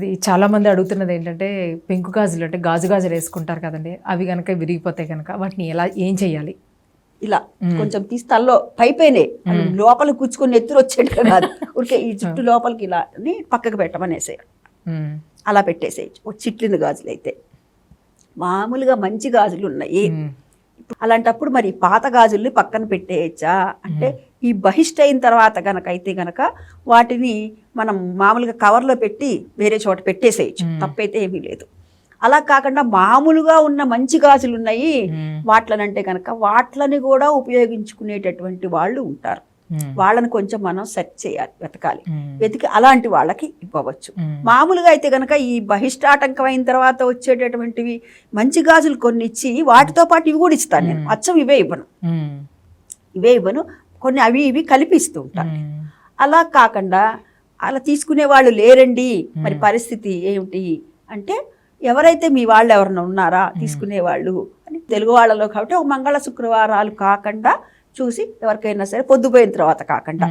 అది చాలా మంది అడుగుతున్నది ఏంటంటే పెంకు గాజులు అంటే గాజు గాజులు వేసుకుంటారు కదండి. అవి కనుక విరిగిపోతాయి కనుక వాటిని ఎలా ఏం చేయాలి? ఇలా కొంచెం తీసి తల్లో పైపోయినాయి లోపల కూర్చుకొని ఎత్తురు వచ్చేట కాదు. ఊరికే ఈ జుట్టు లోపలికి ఇలా అని పక్కకు పెట్టమనేసేయాలి అలా పెట్టేసేయచ్చు. ఓ చిట్లిన గాజులు అయితే మామూలుగా మంచి గాజులు ఉన్నాయి. అలాంటప్పుడు మరి పాత గాజుల్ని పక్కన పెట్టేయచ్చా? అంటే ఈ బహిష్ట అయిన తర్వాత గనక అయితే గనక వాటిని మనం మామూలుగా కవర్లో పెట్టి వేరే చోట పెట్టేసేయచ్చు. తప్పైతే ఏమీ లేదు. అలా కాకుండా మామూలుగా ఉన్న మంచి గాజులు ఉన్నాయి. వాట్లనంటే కనుక వాట్లని కూడా ఉపయోగించుకునేటటువంటి వాళ్ళు ఉంటారు. వాళ్ళని కొంచెం మనం సెర్చ్ చేయాలి వెతకాలి. వెతికి అలాంటి వాళ్ళకి ఇవ్వవచ్చు. మామూలుగా అయితే కనుక ఈ బహిష్టాటంకం అయిన తర్వాత వచ్చేటటువంటివి మంచి గాజులు కొన్ని ఇచ్చి వాటితో పాటు ఇవి కూడా ఇస్తాను నేను. అచ్చం ఇవే ఇవ్వను. ఇవే ఇవ్వను. కొన్ని అవి ఇవి కలిపిస్తూ ఉంటాను అలా కాకుండా అలా తీసుకునే వాళ్ళు లేరండి. మరి పరిస్థితి ఏమిటి అంటే ఎవరైతే మీ వాళ్ళు ఎవరైనా ఉన్నారా తీసుకునే వాళ్ళు అని తెలుగు వాళ్ళలో కాబట్టి ఒక మంగళ శుక్రవారాలు కాకుండా చూసి ఎవరికైనా సరే పొద్దుపోయిన తర్వాత కాకుండా.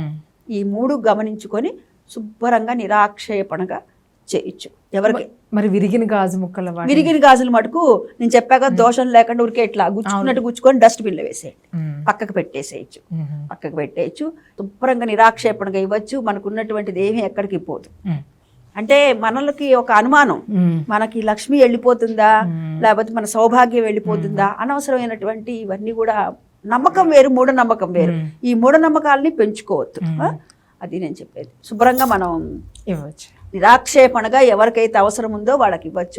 ఈ మూడు గమనించుకొని శుభ్రంగా నిరాక్షేపణగా చేయొచ్చు. ఎవరికి? మరి విరిగిన గాజు ముక్కల విరిగిన గాజులు మటుకు నేను చెప్పాక దోషం లేకుండా ఉరికే ఇట్లా గుచ్చుకున్నట్టు గుచ్చుకొని డస్ట్బిన్లో వేసేయండి. పక్కకు పెట్టేసేయచ్చు. పక్కకు పెట్టేయచ్చు. శుభ్రంగా నిరాక్షేపణగా ఇవ్వచ్చు. మనకు ఉన్నటువంటిది ఏమీ ఎక్కడికి పోదు. అంటే మనలకి ఒక అనుమానం. మనకి లక్ష్మి వెళ్ళిపోతుందా? లేకపోతే మన సౌభాగ్యం వెళ్ళిపోతుందా? అనవసరమైనటువంటి ఇవన్నీ కూడా నమ్మకం వేరు మూఢనమ్మకం వేరు. ఈ మూఢనమ్మకాలని పెంచుకోవద్దు? అది నేను చెప్పేది. శుభ్రంగా మనం ఇవ్వచ్చు. నిరాక్షేపణగా ఎవరికైతే అవసరం ఉందో వాళ్ళకి ఇవ్వచ్చు.